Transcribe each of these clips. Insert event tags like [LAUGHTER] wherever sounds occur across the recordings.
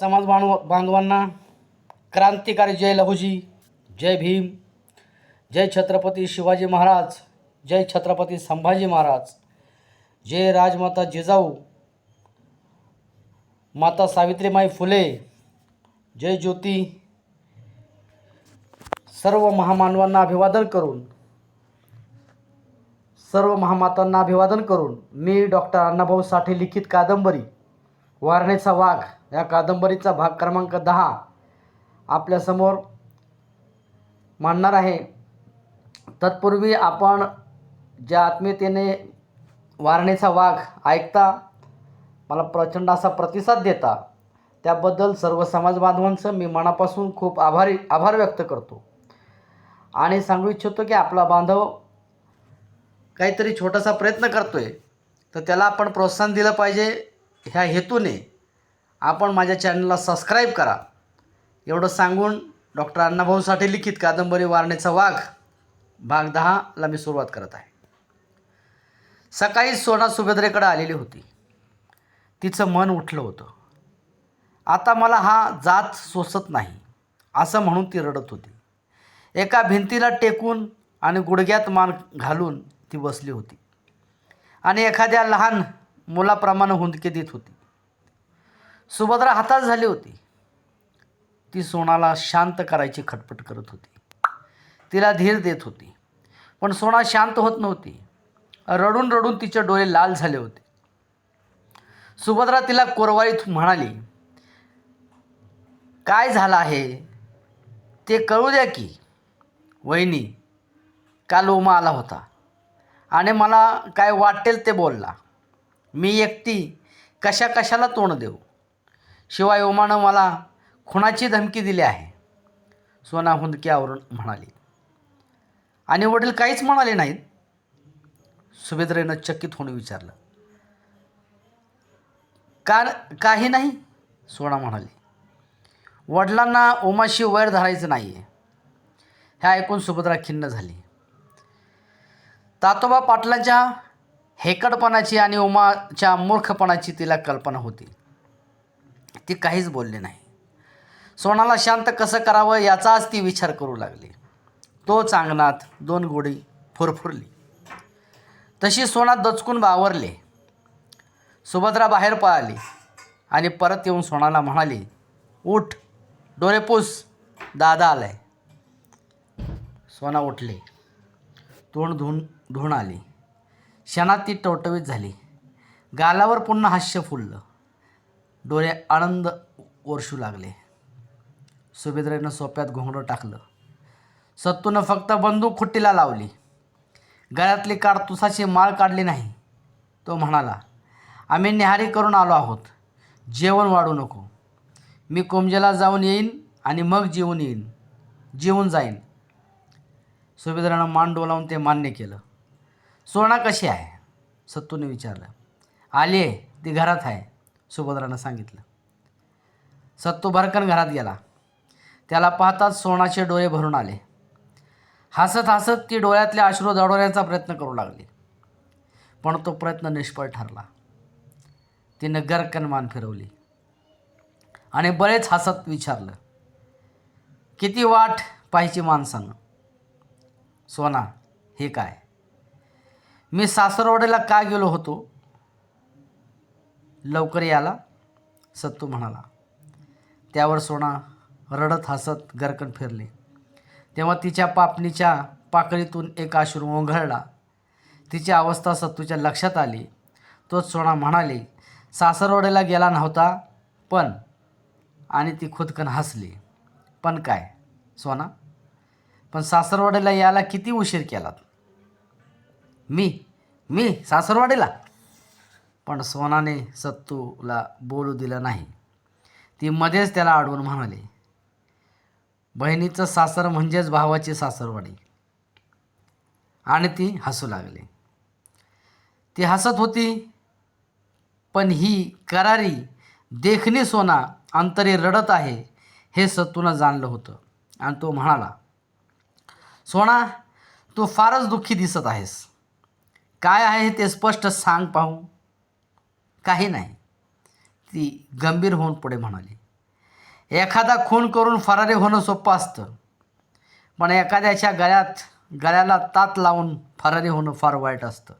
समाज बांधव बांधवांना क्रांतिकारी जय लहुजी जय भीम जय छत्रपती शिवाजी महाराज जय छत्रपती संभाजी महाराज जय राजमाता जिजाऊ माता सावित्रीमाई फुले जय ज्योती. सर्व महामानवांना अभिवादन करून सर्व महामातांना अभिवादन करून मी डॉक्टर अण्णाभाऊ साठे लिखित कादंबरी वारणेचा वाघ या कादंबरीचा भाग क्रमांक दहा आपल्यासमोर मांडणार आहे. तत्पूर्वी आपण ज्या आत्मीयतेने वारणेचा वाघ ऐकता मला प्रचंड असा प्रतिसाद देता त्याबद्दल सर्व समाज बांधवांचं मी मनापासून खूप आभारी आभार व्यक्त करतो. आणि सांगू इच्छितो की आपला बांधव काहीतरी छोटासा प्रयत्न करतो आहे तर त्याला आपण प्रोत्साहन दिलं पाहिजे. ह्या हेतूने आपण माझ्या चॅनलला सबस्क्राईब करा. एवढं सांगून डॉक्टर अण्णाभाऊ साठे लिखित कादंबरी वारणेचा वाघ भाग दहाला मी सुरुवात करत आहे. सकाळी सोना सुभद्रेकडे आलेली होती. तिचं मन उठलं होतं. आता मला हा जात सोसत नाही असं म्हणून ती रडत होती. एका भिंतीला टेकून आणि गुडघ्यात मान घालून ती बसली होती. आणि एखाद्या लहान मुलाप्रमाणे हुंदके देत होती. सुभद्रा हातात झाली होती. ती सोनाला शांत करायची खटपट करत होती. तिला धीर देत होती. पण सोना शांत होत नव्हती. रडून रडून तिचे डोळे लाल झाले होते. सुभद्रा तिला कोरवाळीत म्हणाली काय झालं आहे? ते कळू द्या की वहिनी काल उमा आला होता आणि मला काय वाटेल ते बोलला. मी एकटी कशा कशाला तोंड देऊ? शिवाय ओमानं मला खुणाची धमकी दिली आहे. सोना हुंदक्यावरून म्हणाली. आणि वडील काहीच म्हणाले नाहीत. सुभेद्रेनं चकित होऊन विचारलं. का काही नाही सोना म्हणाली. वडिलांना उमाशी वैर धरायचं नाही आहे हे ऐकून सुभद्रा खिन्न झाली. तातोबा पाटलांच्या हेकडपणाची आणि उमाच्या मूर्खपणाची तिला कल्पना होती. ती काहीच बोलली नाही. सोनाला शांत कसं करावं याचाच ती विचार करू लागली. तो अंगणात दोन गोडी फुरफुरली. तशी सोना दचकून बावरले सुभद्रा बाहेर पळाली आणि परत येऊन सोनाला म्हणाली उठ डोरेपूस दादा आलाय. सोना उठले. तोंड धुवून धुवून आली. क्षणात ती टवटवीत झाली. गालावर पुन्हा हास्य फुललं. डोळे आनंद ओरशू लागले. सुभेद्रेनं सोप्यात घोंगडं टाकलं. सत्तूनं फक्त बंदूक खुट्टीला लावली. गळ्यातली काडतुसाची माळ काढली नाही. तो म्हणाला आम्ही निहारी करून आलो आहोत. जेवण वाढू नको. मी कोमजेला जाऊन येईन आणि मग जेवून येईन. जेवून जाईन. सुभेद्रानं मान डोलावून ते मान्य केलं. सोना कशी आहे? सत्तूने विचारलं. आली आहे ती घरात आहे सुभद्रानं सांगितलं. सत्तू भरकन घरात गेला. त्याला पाहताच सोनाचे डोळे भरून आले. हसत हसत ती डोळ्यातले अश्रू दडवण्याचा प्रयत्न करू लागली. पण तो प्रयत्न निष्फळ ठरला. तिनं गरकन मान फिरवली. आणि बरेच हसत विचारलं किती वाट पाहिजे माणसानं? सोना हे काय? मी सासरवाडीला का गेलो होतो? लवकर याला सत्तू म्हणाला. त्यावर सोना रडत हसत गरकन फिरले. तेव्हा तिच्या पापणीच्या पाकळीतून एक आश्रू ओंघळला. तिची अवस्था सत्तूच्या लक्षात आली. तोच सोना म्हणाली सासरवाडीला गेला नव्हता पण आणि ती खुदकन हसली. पण काय सोना? पण सासरवाडीला यायला किती उशीर केलात? मी? मी सासरवाडीला. पण सोनाने सत्तूला बोलू दिलं नाही. ती मध्येच त्याला अडवून म्हणाली बहिणीचं सासर म्हणजेच भावाची सासरवाडी. आणि ती हसू लागली. ती हसत होती पण ही करारी देखणी सोना अंतरी रडत आहे हे सत्तूनं जाणलं होतं. आणि तो म्हणाला सोना तू फारच दुःखी दिसत आहेस. काय आहे ते स्पष्ट सांग पाहू. काही नाही. ती गंभीर होऊन पुढे म्हणाली एखादा खून करून फरारी होणं सोपं असतं पण एखाद्याच्या गळ्यात गळ्याला तात लावून फरारी होणं फार वाईट असतं.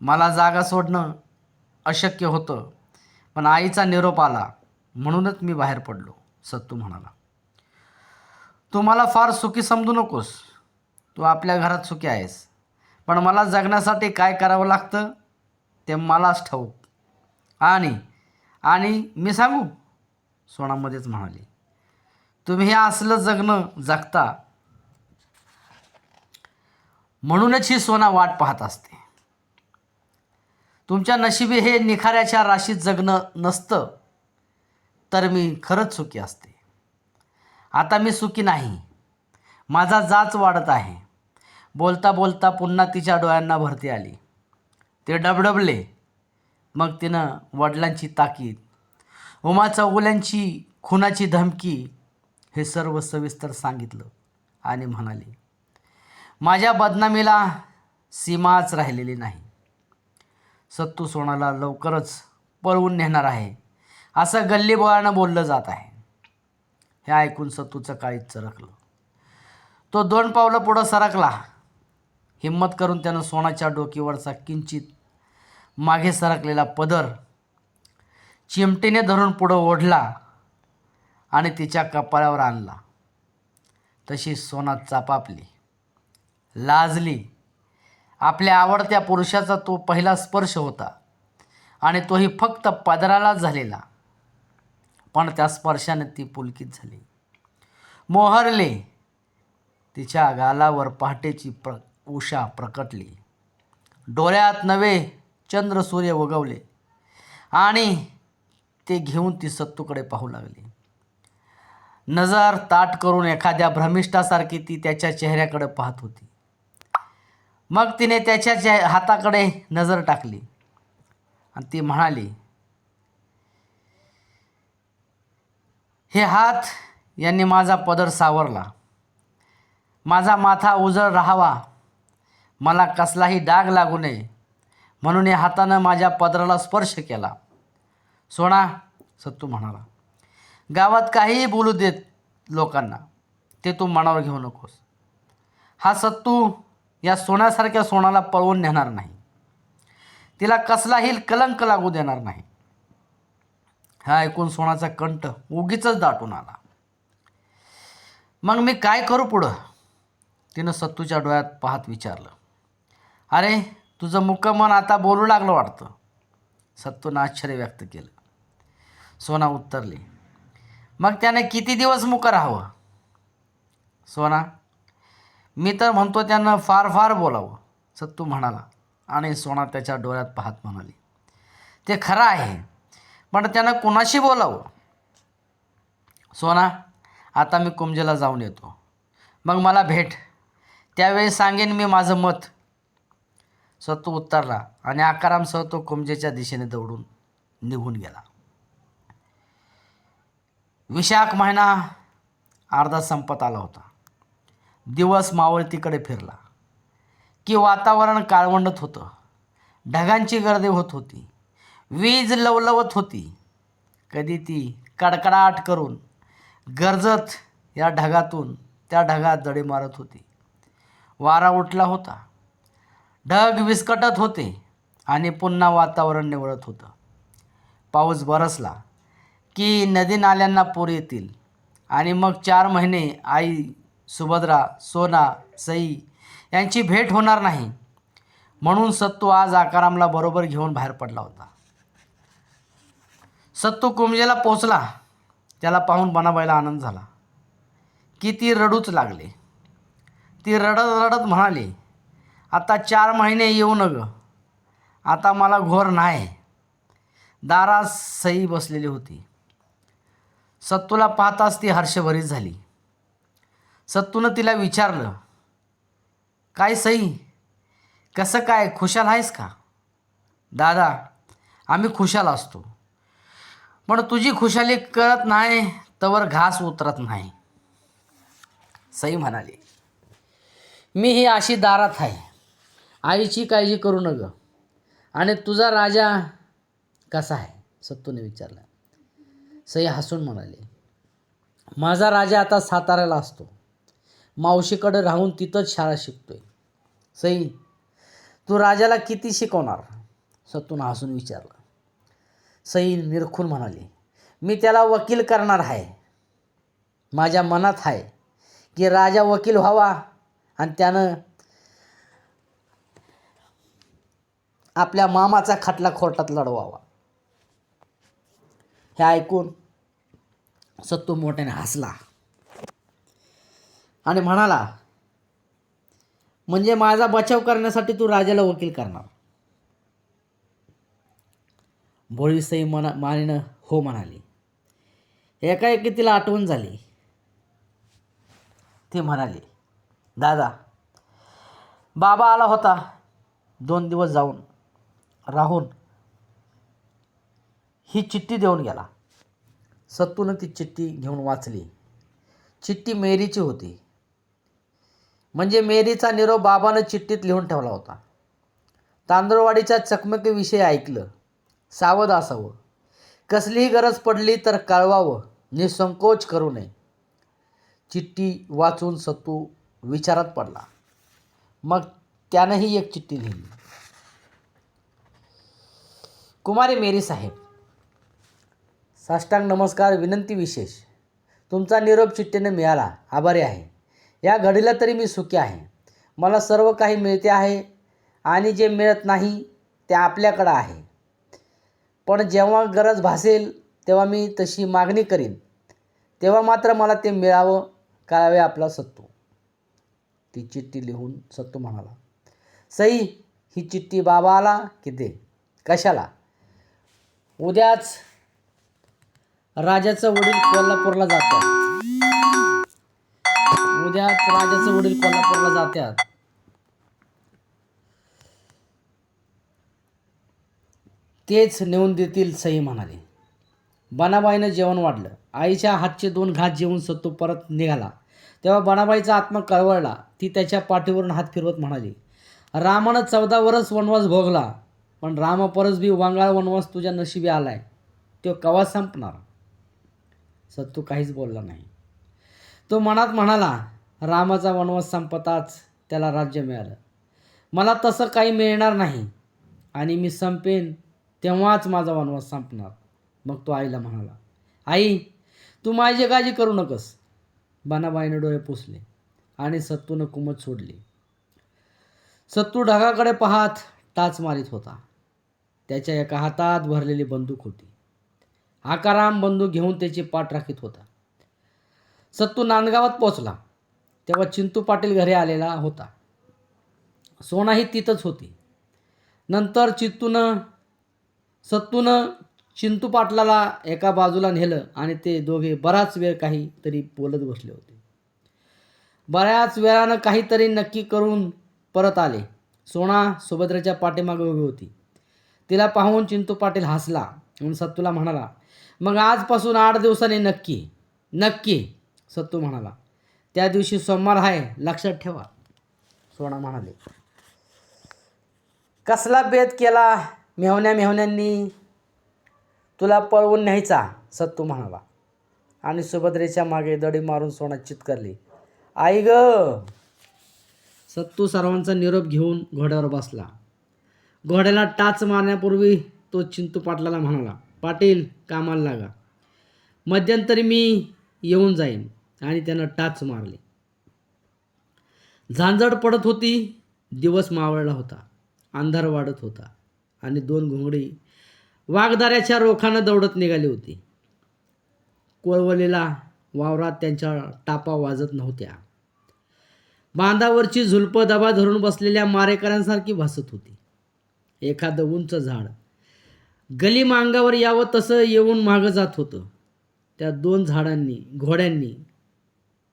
मला जागा सोडणं अशक्य होतं पण आईचा निरोप आला म्हणूनच मी बाहेर पडलो सत्तू म्हणाला. तू मला फार सुखी समजू नकोस. तू आपल्या घरात सुखी आहेस. पण मला जगण्यासाठी काय करावं लागतं ते मलाच ठाऊक. आणि आणि मी सांगू? सोनामध्येच म्हणाली. तुम्ही हे असलं जगणं जगता. म्हणूनच ही सोना वाट पाहत असते. तुमच्या नशिबी हे निखाऱ्याच्या राशीत जगणं नसतं तर मी खरंच सुखी असते. आता मी सुखी नाही. माझा जाच वाढत आहे. बोलता बोलता पुन्हा तिच्या डोळ्यांना भरती आली. ते डबडबले. मग तिनं वडिलांची ताकीद उमा चौगुल्यांची खुनाची धमकी हे सर्व सविस्तर सांगितलं आणि म्हणाली माझ्या बदनामीला सीमाच राहिलेली नाही. सत्तू सोनाला लवकरच पळवून नेणार आहे असं गल्लीबोळानं बोललं जात आहे. हे ऐकून सत्तूचं काळीच चरकलं. तो दोन पावलं पुढं सरकला. हिम्मत करून त्यानं सोनाच्या डोकीवरचा किंचित मागे सरकलेला पदर चिमटीने धरून पुढं ओढला आणि तिच्या कपाळावर आणला. तशी सोना चापापली लाजली. आपल्या आवडत्या पुरुषाचा तो पहिला स्पर्श होता आणि तोही फक्त पदरालाच झालेला. पण त्या स्पर्शाने ती पुलकित झाली. मोहरले. तिच्या गालावर पहाटेची प्र उषा प्रकटली. डोळ्यात नवे चंद्र सूर्य उगवले आणि ते घेऊन ती सत्तूकडे पाहू लागली. नजर ताट करून एखाद्या भ्रमिष्ठासारखी ती त्याच्या चेहऱ्याकडे पाहत होती. मग तिने त्याच्या चे हाताकडे नजर टाकली. आणि ती म्हणाली हे हात यांनी माझा पदर सावरला. माझा माथा उजळ राहावा. मला कसलाही डाग लागू नये. म्हणून या हातानं माझ्या पदराला स्पर्श केला. सोना सत्तू म्हणाला गावात काहीही बोलू देत लोकांना ते तू मनावर घेऊ नकोस. हा सत्तू या सोन्यासारख्या सोनाला पळवून नेणार नाही. तिला कसलाही कलंक लागू देणार नाही. हा ऐकून सोनाचा कंठ उगीच दाटून आला. मग मी काय करू पुढं? तिनं सत्तूच्या डोळ्यात पाहत विचारलं. अरे तुझं मुक्क मन आता बोलू लागलं वाटतं. सत्तूनं आश्चर्य व्यक्त केलं. सोना उत्तरली मग त्याने किती दिवस मुकं राहावं? सोना मी तर म्हणतो त्यानं फार फार बोलावं सत्तू म्हणाला आणि सोना त्याच्या डोळ्यात पाहत म्हणाली ते खरं आहे पण त्यानं कुणाशी बोलावं? सोना आता मी कुंजेला जाऊन येतो. मग मला भेट. त्यावेळी सांगेन मी माझं मत. सत्तू उत्तरला आणि आकारामसह तो कुंजेच्या दिशेने दौडून निघून गेला. विशाख महिना अर्धा संपत आला होता. दिवस मावळतीकडे फिरला. की वातावरण काळवंडत होतं. ढगांची गर्दी होत होती. वीज लवलवत होती. कधी ती कडकडाट करून गरजत या ढगातून त्या ढगात दडी मारत होती. वारा उठला होता. ढग विस्कटत होते आणि पुन्हा वातावरण निवळत होतं. पाऊस बरसला की नदी नाल्यांना पूर येतील आणि मग चार महिने आई सुभद्रा सोना सई यांची भेट होणार नाही. म्हणून सत्तू आज आकारामला बरोबर घेऊन बाहेर पडला होता. सत्तू कुंजेला पोचला त्याला पाहून बनाबाईला आनंद झाला. की ती रडूच लागले. ती रडत रडत म्हणाली आता चार महिने येऊ न ग आता मला घोर नाही. दारात सई बसलेली होती. सत्तूला पाहताच ती हर्षभरीत झाली. सत्तूनं तिला विचारलं काय सई कसं काय खुशाल आहेस का? दादा आम्ही खुशाल असतो. पण तुझी खुशाली कळत नाही तवर घास उतरत नाही. सई म्हणाली मी ही अशी दारात आहे. आईची काळजी करू न आणि तुझा राजा कसा आहे? सत्तूने विचारलं. सई हसून म्हणाले माझा राजा आता साताऱ्याला असतो. मावशीकडे राहून तिथंच शाळा शिकतोय. सई तू राजाला किती शिकवणार? सत्तून हसून विचारलं. सई निरखून म्हणाली मी त्याला वकील करणार आहे. माझ्या मनात आहे की राजा वकील व्हावा आणि त्यानं आपल्या मामाचा खटला कोर्टात लढवावा. हे ऐकून सत्तू मोठ्याने हसला. आणि म्हणाला म्हणजे माझा बचाव करण्यासाठी तू राजाला वकील करणार. भोळीसई मना मानेनं हो म्हणाली. एकाएकी तिला आठवण झाली. ती म्हणाली दादा बाबा आला होता. दोन दिवस जाऊन राहून ही चिठ्ठी देऊन गेला. सत्तूनं ती चिठ्ठी घेऊन वाचली. चिठ्ठी मेरीची होती. म्हणजे मेरीचा निरोप बाबानं चिठ्ठीत लिहून ठेवला होता. तांदूळवाडीच्या चकमकीविषयी ऐकलं. सावध असावं. कसलीही गरज पडली तर कळवावं. निसंकोच करू नये. चिठ्ठी वाचून सत्तू विचारात पडला. मग त्यानंही एक चिठ्ठी लिहिली. कुमारी मेरी साहेब. साष्टांग नमस्कार विनंती विशेष. तुमचा निरोप चिठ्ठीने मिळाला. आभारी आहे. या घडीला तरी मी सुखी आहे. मला सर्व काही मिळते आहे आणि जे मिळत नाही ते आपल्याकडं आहे. पण जेव्हा गरज भासेल तेव्हा मी तशी मागणी करीन. तेव्हा मात्र मला ते मिळावं कळावे आपला सत्तू. ती चिठ्ठी लिहून सत्तू म्हणाला सई ही चिठ्ठी बाबा आला की दे? कशाला? उद्याच राजाचं वडील कोल्हापूरला जातात. उद्याच राजाचं वडील कोल्हापूरला जातात. तेच नेऊन देतील सई म्हणाले. बनाबाईनं जेवण वाढलं. आईच्या हातचे दोन घात जेवून सत्तू परत निघाला. तेव्हा बनाबाईचा आत्मा कळवळला. ती त्याच्या पाठीवरून हात फिरवत म्हणाली रामानं चौदा वरच वनवास भोगला. पण राम परस बी वांगाळ वनवास तुझ्या नशिबी आलाय. तो कवा संपणार? सत्तू काहीच बोलला नाही. तो मनात म्हणाला रामाचा वनवास संपताच त्याला राज्य मिळालं. मला तसं काही मिळणार नाही. आणि मी संपेन तेव्हाच माझा वनवास संपणार. मग तो आईला म्हणाला आई तू माझी काळजी करू नकोस. बनाबाईने डोळे पुसले आणि सत्तूनं कुमत सोडली. सत्तू ढगाकडे पाहत टाच मारित होता. त्याच्या एका हातात भरलेली बंदूक होती. आकाराम बंदूक घेऊन त्याची पाठ राखीत होता. सत्तू नांदगावात पोचला तेव्हा चिंतू पाटील घरी आलेला होता. सोनाही तिथंच होती. नंतर चित्तूनं सत्तूनं चिंतू पाटलाला एका बाजूला नेलं आणि ते दोघे बराच वेळ काहीतरी बोलत बसले होते. बऱ्याच वेळानं काहीतरी नक्की करून परत आले. सोना सुभद्राच्या पाठीमागे उभी होती. तिला पाहून चिंतू पाटील हसला. म्हणून सत्तूला म्हणाला मग आजपासून आठ दिवसांनी नक्की नक्की सत्तू म्हणाला. त्या दिवशी सोमवार आहे लक्षात ठेवा सोना म्हणाले. कसला भेद केला मेहण्या मेहण्यांनी? तुला पळवून न्यायचा सत्तू म्हणाला. आणि सुभद्रेच्या मागे दडी मारून सोना चितकरली. आई ग! सत्तू सर्वांचा निरोप घेऊन घोड्यावर बसला. घोड्याला टाच मारण्यापूर्वी तो चिंतू पाटलाला म्हणाला पाटील कामाला लागा. मध्यंतरी मी येऊन जाईन. आणि त्यानं टाच मारली. झांजड पडत होती दिवस मावळला होता अंधार वाढत होता आणि दोन घोंगडी वाघदाऱ्याच्या रोखानं दौडत निघाली होती. कोळवलेला वावरात त्यांच्या टापा वाजत नव्हत्या. बांधावरची झुलपं दबा धरून बसलेल्या मारेकऱ्यांसारखी भासत होती. एखादं उंच झाड. गली मांगावर यावं तसं येऊन मागं जात होतं. त्या दोन झाडांनी घोड्यांनी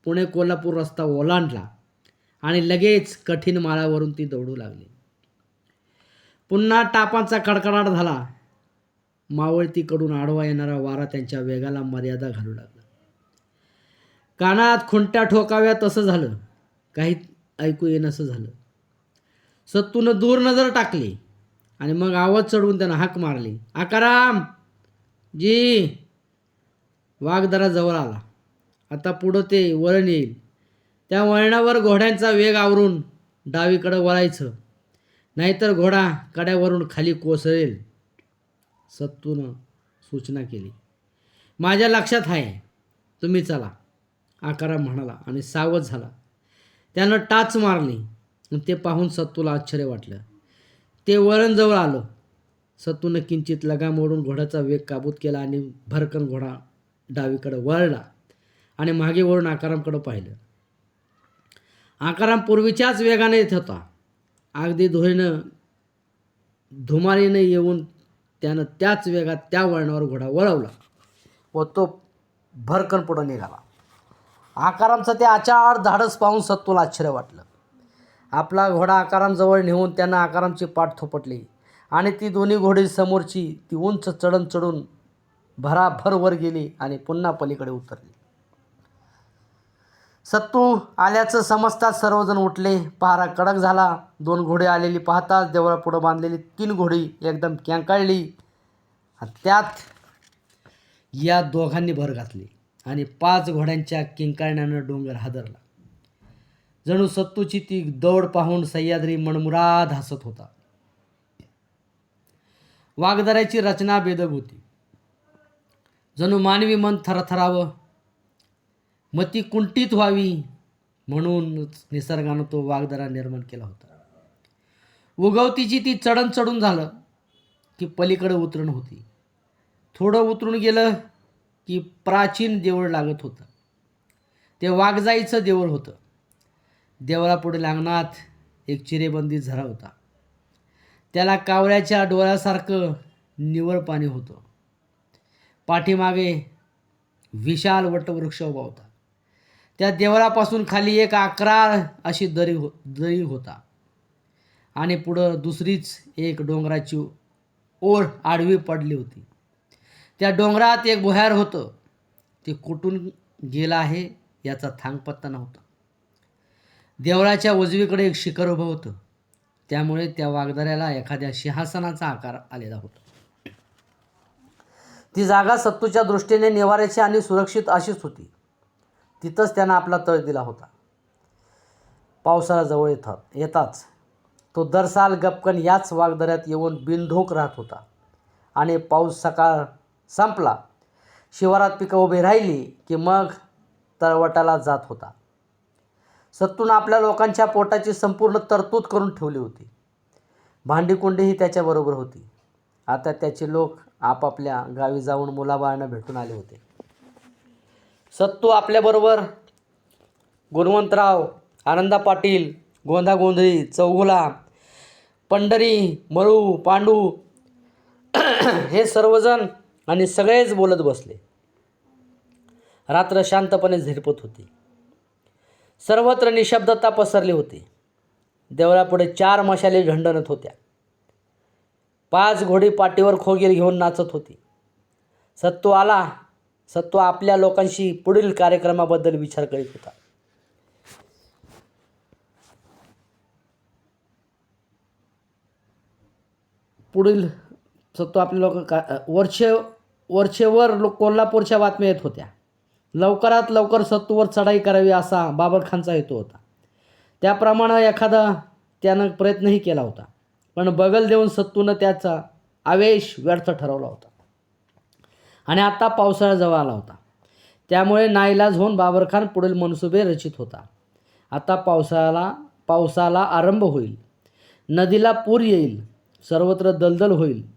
पुणे कोल्हापूर रस्ता ओलांडला आणि लगेच कठीण माळावरून ती दौडू लागली. पुन्हा टापांचा कडकडाट झाला. मावळतीकडून आडवा येणारा वारा त्यांच्या वेगाला मर्यादा घालू लागला. कानात खुंट्या ठोकाव्या तसं झालं. काही ऐकू येणंसं झालं. सत्तूनं दूर नजर टाकली. आणि मग आवाज चढवून त्यानं हाक मारली. आकाराम जी. वाघदरा जवळ आला. आता पुढं ते वळण येईल. त्या वळणावर घोड्यांचा वेग आवरून डावीकडं वळायचं. नाहीतर घोडा कड्यावरून खाली कोसळेल. सत्तूनं सूचना केली. माझ्या लक्षात आहे. तुम्ही चला. आकाराम म्हणाला आणि सावध झाला. त्यानं टाच मारली. ते पाहून सत्तूला आश्चर्य वाटलं. ते वळणजवळ आलं. सत्तूनं किंचित लगाम ओढून घोड्याचा वेग काबूत केला आणि भरकन घोडा डावीकडे वळला आणि मागे वळून आकारामकडं पाहिलं. आकाराम पूर्वीच्याच वेगाने येत होता. अगदी धुळीनं धुमारीनं येऊन त्यानं त्याच वेगात त्या वळणावर घोडा वळवला व तो भरकन पुढं निघाला. आकारामचं ते आचार धाडस पाहून सत्तूला आश्चर्य वाटलं. आपला घोडा आकारामजवळ नेऊन त्यांना आकारामची पाठ थोपटली. आणि ती दोन्ही घोडी समोरची ती उंच चढण चढून भराभर वर गेली आणि पुन्हा पलीकडे उतरली. सत्तू आल्याचं समजताच सर्वजण उठले. पहारा कडक झाला. दोन घोडे आलेली पाहताच देवळापुढं बांधलेली तीन घोडी एकदम कॅंकाळली आणि त्यात या दोघांनी भर घातली आणि पाच घोड्यांच्या किंकाळण्यानं डोंगर हादरला. जणू सत्तूची ती दौड पाहून सह्याद्री मनमुराद हसत होता. वाघदऱ्याची रचना बेदक होती. जणू मानवी मन थरथरावं मती कुंठित व्हावी म्हणूनच निसर्गानं तो वाघदरा निर्माण केला होता. उगवतीची ती चढण चढून झालं की पलीकडे उतरण होती. थोडं उतरून गेलं की प्राचीन देऊळ लागत होतं. ते वाघजाईचं देऊळ होतं. देवळापुढे अंगणात एक चिरेबंदी झरा होता. त्याला कावळ्याच्या डोळ्यासारखं निवळ पाणी होतं. पाठीमागे विशाल वटवृक्ष उभा होता. त्या देवळापासून खाली एक अकराळ अशी दरी हो दरी होता. आणि पुढं दुसरीच एक डोंगराची ओढ आडवी पडली होती. त्या डोंगरात एक भुयार होतं. ते कुठून गेलं आहे याचा थांगपत्ता नव्हता. देवळाच्या उजवीकडे एक शिखर उभं होतं. त्यामुळे त्या वाघदऱ्याला एखाद्या सिंहासनाचा आकार आलेला होता. ती जागा सत्तूच्या दृष्टीने निवाऱ्याची आणि सुरक्षित अशीच होती. तिथंच त्यानं आपला तळ दिला होता. पावसाळा जवळ येतात येताच तो दरसाल गपकन याच वाघदऱ्यात येऊन बिनधोक राहत होता. आणि पाऊस सकाळ संपला शिवारात पिकं उभी राहिली की मग तळवटाला जात होता. सत्तून आपल्या लोकांच्या पोटाची संपूर्ण तरतूद करून ठेवली होती. भांडीकुंडीही त्याच्याबरोबर होती. आता त्याचे लोक आपापल्या गावी जाऊन मुलाबाळांना भेटून आले होते. सत्तू आपल्याबरोबर गुणवंतराव आनंदा पाटील गोंधा गोंधळी चौघुला पंढरी मळू पांडू [CLEARS THROAT] हे सर्वजण आणि सगळेच बोलत बसले. रात्र शांतपणे झिरपत होती. सर्वत्र निशब्दता पसरली होती. देवळापुढे चार मशाली झंडणत होत्या. पाच घोडी पाठीवर खोगीर घेऊन नाचत होती. सत्तू आला सत्तू आपल्या लोकांशी पुढील कार्यक्रमाबद्दल विचार करीत होता. पुढील सत्तू आपले लोक का वरचे वरचेवर लो कोल्हापूरच्या बातम्या येत होत्या. लवकरात लवकर सत्तूवर चढाई करावी असा बाबरखानचा हेतू होता. त्याप्रमाणे एखादा त्यानं प्रयत्नही केला होता. पण बगल देऊन सत्तूनं त्याचा आवेश व्यर्थ ठरवला होता. आणि आता पावसाळा जवळ आला होता. त्यामुळे नाईलाज होऊन बाबरखान पुढील मनसुबे रचित होता. आता पावसाळ्याला पावसाला आरंभ होईल. नदीला पूर येईल सर्वत्र दलदल होईल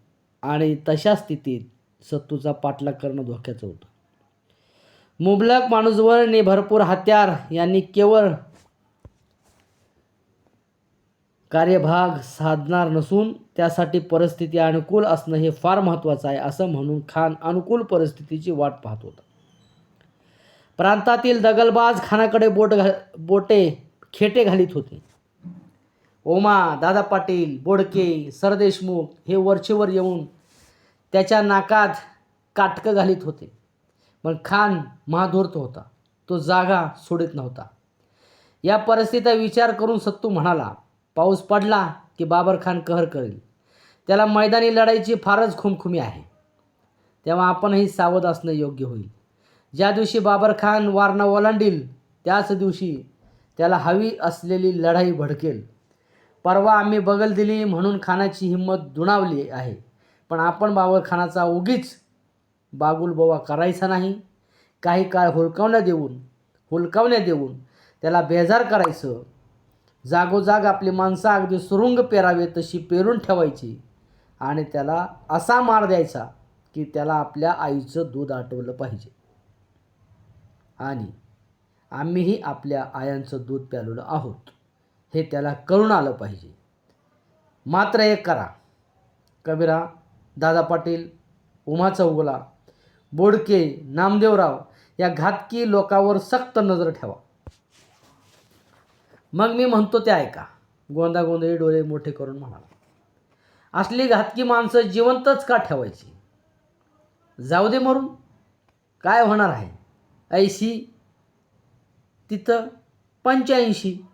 आणि तशा स्थितीत सत्तूचा पाठलाग करणं धोक्याचं होतं. मुबलक माणूसवर आणि भरपूर हत्यार यांनी केवळ कार्यभाग साधणार नसून त्यासाठी परिस्थिती अनुकूल असणं हे फार महत्त्वाचं आहे असं म्हणून खान अनुकूल परिस्थितीची वाट पाहत होता. प्रांतातील दगलबाज खानाकडे बोट घा बोटे खेटे घालीत होते. ओमा दादा पाटील बोडके सरदेशमुख हे वरचेवर येऊन त्याच्या नाकात काटकं घालीत होते. पण खान महाधूर्त होता. तो जागा सोडित नव्हता. या परिस्थितीचा विचार करून सत्तू म्हणाला पाऊस पडला की बाबर खान कहर करेल. त्याला मैदानी लढाईची फारच खुमखुमी आहे. तेव्हा आपणही सावध असणं योग्य होईल. ज्या दिवशी बाबर खान वारणा ओलांडील त्याच दिवशी त्याला हवी असलेली लढाई भडकेल. परवा आम्ही बगल दिली म्हणून खानाची हिंमत दुणावली आहे. पण आपण बाबर खानाचा उगीच बागुलबोवा करायचा नाही. काही काळ हुलकावण्या देऊन हुलकावण्या देऊन त्याला बेजार करायचं. जागोजाग आपली माणसं अगदी सुरुंग पेरावे तशी पेरून ठेवायची आणि त्याला असा मार द्यायचा की त्याला आपल्या आईचं दूध आठवलं पाहिजे. आणि आम्हीही आपल्या आयांचं दूध प्यालेलो आहोत. हे त्याला कळून आलं पाहिजे. मात्र एक करा. कबीरा दादा पाटील उमा चौगुला बोडके नामदेवराव या घातकी लोकावर सक्त नजर ठेवा. मग मी म्हणतो ते ऐका. गोंदागोंदळी डोळे मोठे करून म्हणाला असली घातकी माणसं जिवंतच का ठेवायची? जाऊ दे मरून. काय होणार आहे? ऐंशी तिथं पंच्याऐंशी.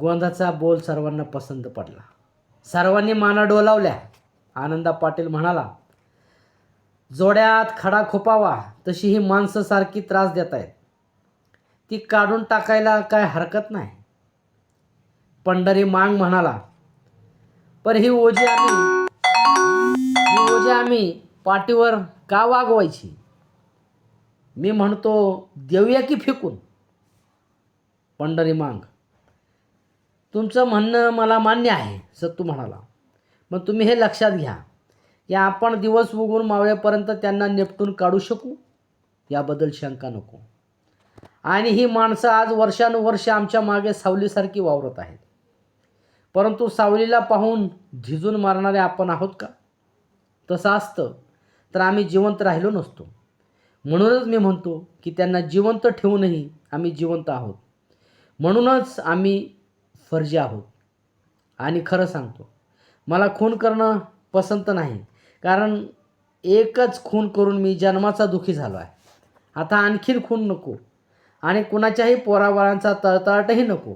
गोंधाचा बोल सर्वांना पसंत पडला. सर्वांनी माना डोलावल्या आनंदा पाटील म्हणाला जोड्यात खडा खोपावा तशी ही माणसं सारखी त्रास देत आहेत. ती काढून टाकायला काय हरकत नाही. पंढरी मांग म्हणाला पर ही ओझी आम्ही ही ओझी आम्ही पाठीवर का वागवायची? मी म्हणतो देऊया की फेकून? पंढरी मांग तुमचं म्हणणं मला मान्य आहे सत्तू म्हणाला मग तुम्ही हे लक्षात घ्या. या आपण दिवस उगून मावळेपर्यंत त्यांना निपटून काढू शकू? याबद्दल शंका नको. आणि ही माणसं आज वर्षानुवर्ष आमच्या मागे सावलीसारखी वावरत आहेत. परंतु सावलीला पाहून झिजून मारणारे आपण आहोत का? तसं असतं तर आम्ही जिवंत राहिलो नसतो. म्हणूनच मी म्हणतो की त्यांना जिवंत ठेवूनही आम्ही जिवंत आहोत. म्हणूनच आम्ही फर्जी आहोत. आणि खरं सांगतो मला खून करणं पसंत नाही. कारण एकच खून करून मी जन्माचा दुखी झालो आहे. आता आणखीन खून नको आणि कुणाच्याही पोराबाळांचा तळतळाटही नको.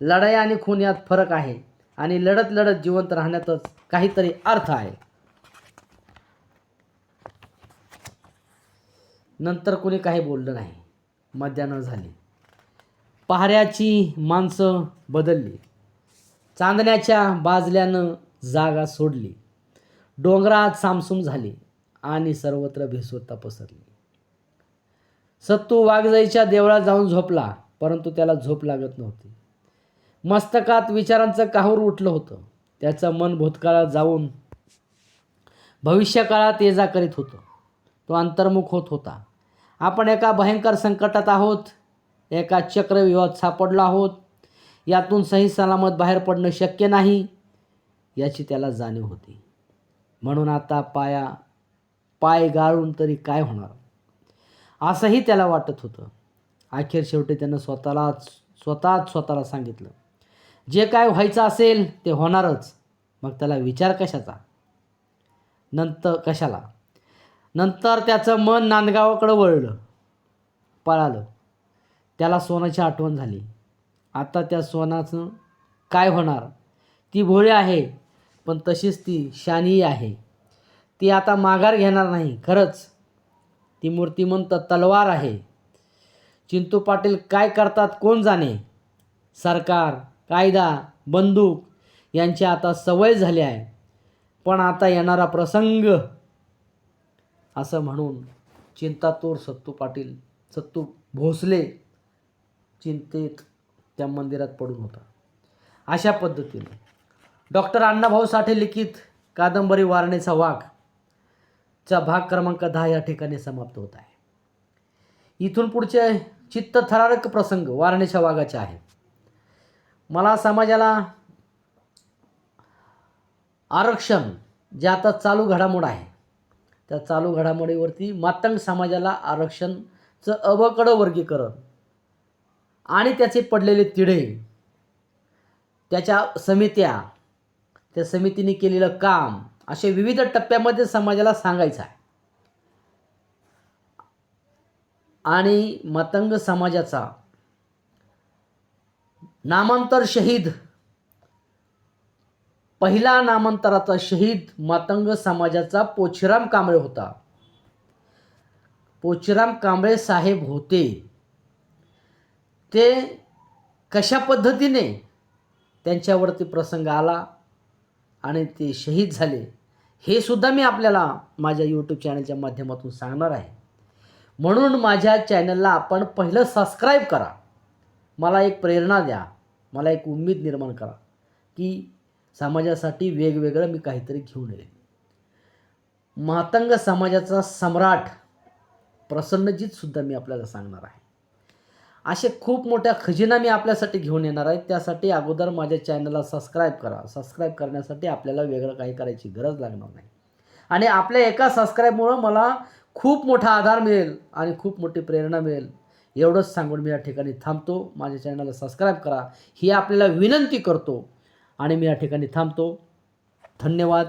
लढाई आणि खून यात फरक आहे आणि लढत लढत जिवंत राहण्यातच काहीतरी अर्थ आहे. नंतर कोणी काही बोललं नाही. मध्यान्ह झाली. पहाऱ्याची माणसं बदलली. चांदण्याच्या बाजल्यानं जागा सोडली. डोंगरात सामसूम झाली आणि सर्वत्र भेसवता पसरली. सत्तू वाघजाईच्या देवळात जाऊन झोपला परंतु त्याला झोप लागत नव्हती. मस्तकात विचारांचं काहूर उठलं होतं. त्याचं मन भूतकाळात जाऊन भविष्यकाळात ये जा करीत होतं. तो अंतर्मुख होत होता. आपण एका भयंकर संकटात आहोत एका चक्रव्यूहात सापडलो आहोत. यातून सही सलामत बाहेर पडणं शक्य नाही याची त्याला जाणीव होती. म्हणून आता पाया पाय गाळून तरी काय होणार? असंही त्याला वाटत होतं. अखेर शेवटी त्यानं स्वतःलाच स्वतःच स्वतःला सांगितलं. जे काय व्हायचं असेल ते होणारच. मग त्याला विचार कशाचा? नंतर कशाला? नंतर त्याचं मन नांदगावाकडं वळलं. पळालं. त्याला सोनाची आठवण झाली. आता त्या सोनाचं काय होणार? ती भोळी आहे. पण तशीच ती शानी आहे. ती आता माघार घेणार नाही. खरंच ती मूर्तिमंत तलवार आहे. चिंतू पाटील काय करतात कोण जाणे? सरकार कायदा बंदूक यांची आता सवय झाली आहे. पण आता येणारा प्रसंग असं म्हणून चिंतातूर सत्तू पाटील सत्तू भोसले चिंतेत त्या मंदिरात पडून होता. अशा पद्धतीने. डॉक्टर अण्णाभाऊ साठे लिखित कादंबरी वारणेचा वाघ चा भाग क्रमांक दहा या ठिकाणी समाप्त होत आहे. इथून पुढचे चित्त थरारक प्रसंग वारणेच्या वाघाचे आहे. मला समाजाला आरक्षण जे आता चालू घडामोड आहे त्या चालू घडामोडीवरती मातंग समाजाला आरक्षणचं अवकडं वर्गीकरण आणि त्याचे पडलेले तिढे त्याच्या समित्या त्या समितीने केलेलं काम असे विविध टप्प्यामध्ये समाजाला सांगायचं आहे. आणि मतंग समाजाचा नामांतर शहीद पहिला नामांतराचा शहीद मातंग समाजाचा पोचराम कांबळे होता. पोचराम कांबळे साहेब होते. ते कशा पद्धतीने त्यांच्यावरती प्रसंग आला? आणि ते शहीद झाले हे सुद्धा मी आपल्याला माझ्या यूट्यूब चॅनलच्या माध्यमातून सांगणार आहे. म्हणून माझ्या चॅनलला आपण पहिलं सबस्क्राईब करा. मला एक प्रेरणा द्या. मला एक उमेद निर्माण करा की समाजासाठी वेगवेगळं मी काहीतरी घेऊन येईल. मातंग समाजाचा सम्राट प्रसन्नजीतसुद्धा मी आपल्याला सांगणार आहे. असे खूप मोठ्या खजिना मी आपल्यासाठी घेऊन येणार आहे. त्यासाठी अगोदर माझ्या चॅनलला सबस्क्राईब करा. सबस्क्राईब करण्यासाठी आपल्याला वेगळं काही करायची गरज लागणार नाही. आणि आपल्या एका सबस्क्राईबमुळं मला खूप मोठा आधार मिळेल आणि खूप मोठी प्रेरणा मिळेल. एवढंच सांगून मी या ठिकाणी थांबतो. माझ्या चॅनलला सबस्क्राईब करा. ही आपल्याला विनंती करतो. आणि मी या ठिकाणी थांबतो. धन्यवाद.